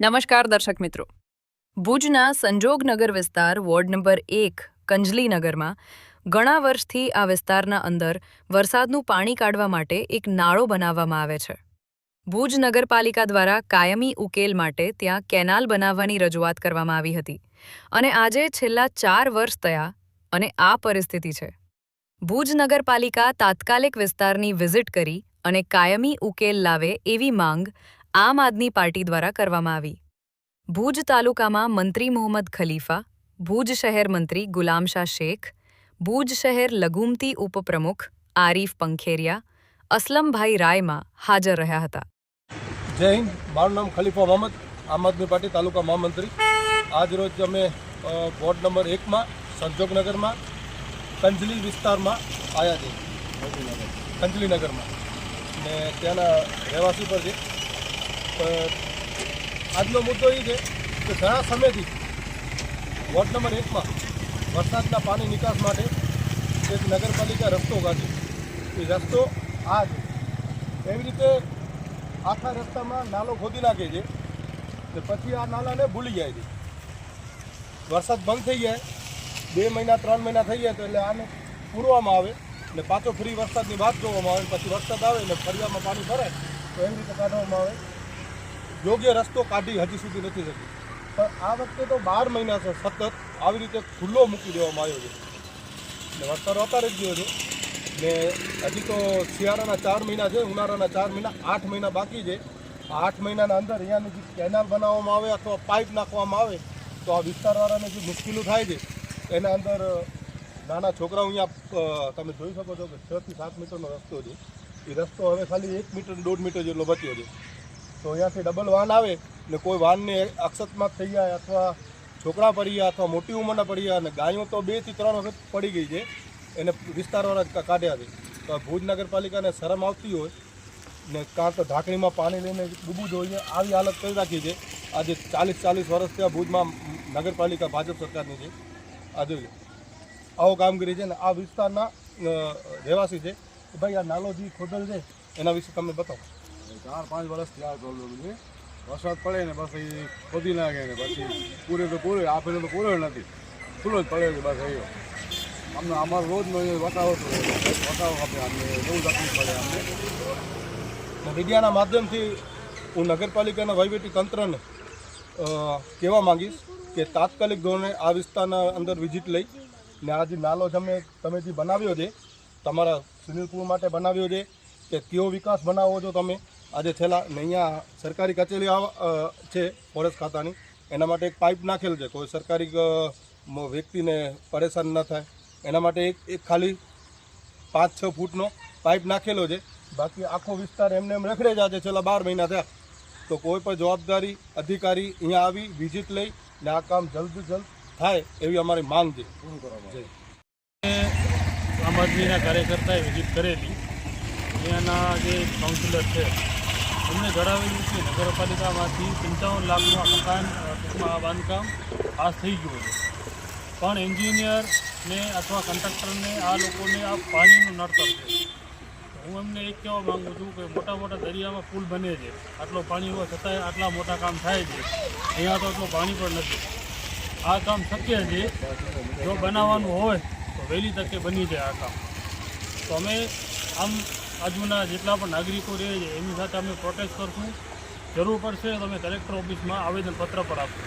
નમસ્કાર દર્શક મિત્રો. ભુજના સંજોગનગર વિસ્તાર વોર્ડ નંબર એક, કંજલીનગરમાં ઘણા વર્ષથી આ વિસ્તારના અંદર વરસાદનું પાણી કાઢવા માટે એક નાળો બનાવવામાં આવે છે. ભુજ નગરપાલિકા દ્વારા કાયમી ઉકેલ માટે ત્યાં કેનાલ બનાવવાની રજૂઆત કરવામાં આવી હતી અને આજે છેલ્લા ચાર વર્ષ થયા અને આ પરિસ્થિતિ છે. ભુજ નગરપાલિકા તાત્કાલિક વિસ્તારની વિઝિટ કરી અને કાયમી ઉકેલ લાવે એવી માંગ આમ આદમી પાર્ટી દ્વારા કરવામાં આવી. ભુજ તાલુકામાં મંત્રી મોહમ્મદ ખલીફા ભુજ શહેર મંત્રી ગુલામશાહ શેખ ભુજ શહેર લઘુમતી ઉપપ્રમુખ આરીફ પંખેરિયા અસલમભાઈ રાયમાં હાજર રહ્યા હતા. જય હિન્દ મારું નામ ખલીફા મોહમ્મદ આમ આદમી પાર્ટી તાલુકા મહામંત્રી. આજ રોજ અમે વોર્ડ નંબર એકમાં સંજોગનગરમાં કંજલી વિસ્તારમાં આવ્યા છીએ. કંજલીનગરમાં. ને ત્યાંના રહેવાસી પર છે. આજનો મુદ્દો એ છે કે ઘણા સમયથી વોર્ડ નંબર એકમાં વરસાદના પાણી નિકાસ માટે એક નગરપાલિકા રસ્તો કાઢ્યો એ રસ્તો આ છે એવી રીતે આખા રસ્તામાં નાલો ખોદી નાખે છે ને પછી આ નાલાને ભૂલી જાય છે. વરસાદ બંધ થઈ જાય, બે મહિના, ત્રણ મહિના થઈ જાય તો એટલે આને પૂરવામાં આવે ને પાછો ફ્રી વરસાદની વાત જોવામાં આવે પછી વરસાદ આવે ને ફરિયામાં પાણી ભરાય તો એવી રીતે કાઢવામાં આવે. યોગ્ય રસ્તો કાઢી હજી સુધી નથી શકી પણ આ વખતે તો બાર મહિના છે, સતત આવી રીતે ખુલ્લો મૂકી દેવામાં આવ્યો છે. ને વરસાદ અત્યારે જ ગયો છે. ને હજી તો શિયાળાના ચાર મહિના છે, ઉનાળાના ચાર મહિના, આઠ મહિના બાકી છે. આઠ મહિનાના અંદર અહીંયાની જે કેનાલ બનાવવામાં આવે અથવા પાઇપ નાખવામાં આવે, તો આ વિસ્તારવાળાને જે મુશ્કેલીઓ થાય છે, એના અંદર નાના છોકરાઓ અહીંયા તમે જોઈ શકો છો કે છથી સાત મીટરનો રસ્તો છે. એ રસ્તો હવે ખાલી એક મીટર, દોઢ મીટર જેટલો બચ્યો છે. તો અહીંયાથી ડબલ વાન આવે ને કોઈ વાનને અકસ્માત થઈ જાય અથવા છોકરા પડી ગયા અથવા મોટી ઉંમરના પડી ગયા અને ગાયો તો બેથી ત્રણ વખત પડી ગઈ છે. એને વિસ્તારવાળા કાઢ્યા છે. તો ભુજ નગરપાલિકાને શરમ આવતી હોય ને કાં તો ઢાંકણીમાં પાણી લઈને ડૂબવું જોઈએ આવી હાલત કરી રાખી છે. આજે ચાલીસ ચાલીસ વર્ષથી આ ભુજમાં નગરપાલિકા ભાજપ સરકારની છે. આજે આવો કામગીરી છે ને આ વિસ્તારના રહેવાસી છે. ભાઈ આ નાલોજી ખોદલ છે, એના વિશે તમને બતાવો. ચાર, પાંચ વર્ષથી આ પ્રોબ્લેમ છે. વરસાદ પડે ને બસ એ ખોદી નાખે ને પછી પૂરે તો પૂરે, આ ફેરે તો પૂરો નથી. ખુલ્લો જ પડે છે બસ એ અમને અમારો રોજનો વટાવો વટાવો આપે અમને બહુ તકલીફ પડે અમને. મીડિયાના માધ્યમથી હું નગરપાલિકાના વહીવટી તંત્રને કહેવા માંગીશ કે તાત્કાલિક ધોરણે આ વિસ્તારના અંદર વિઝિટ લઈ ને આ જે નાલો તમે તમે જે બનાવ્યો છે, તમારા સ્વિમિંગ પુલ માટે બનાવ્યો છે, કે કયો વિકાસ બનાવો છો તમે આજે છેલ્લા અહીંયા સરકારી કચેરી છે ફોરેસ્ટ ખાતાની. એના માટે એક પાઇપ નાખેલ છે. કોઈ સરકારી વ્યક્તિને પરેશાન ન થાય. એના માટે એક એક ખાલી પાંચ, છ ફૂટનો પાઇપ નાખેલો છે. બાકી આખો વિસ્તાર એમને એમ રખડે જ આજે છેલ્લા બાર મહિના થયા. તો કોઈ પણ જવાબદારી અધિકારી અહીંયા આવી, વિઝિટ લઈ ને આ કામ જલ્દ જલ્દ થાય એવી અમારી માંગ છે. પૂરું કરવામાં આમ આદમીના કાર્યકર્તાએ વિઝિટ કરેલી. અહીંયાના જે કાઉન્સિલર છે એમને જણાવેલું કે નગરપાલિકામાંથી પંચાવન લાખનું મકાન ટૂંકમાં બાંધકામ આ થઈ ગયું છે. પણ એન્જિનિયરને અથવા કન્ટ્રાક્ટરને આ લોકોને આ પાણીનું નડતર છે. હું એમને એક કહેવા માગું છું કે મોટા મોટા દરિયામાં પુલ બને છે. આટલો પાણી હોવા છતાંય આટલા મોટા કામ થાય છે. અહીંયા તો એટલું પાણી પણ નથી. આ કામ શક્ય છે. જો બનાવવાનું હોય તો વહેલી તકે બની જાય આ કામ. તો અમે આમ આજુના જેટલા પણ નાગરિકો રહે છે, એમની સાથે અમે પ્રોટેસ્ટ કરશું. જરૂર પડશે તમે કલેક્ટર ઓફિસમાં આવેદનપત્ર પર આપશું.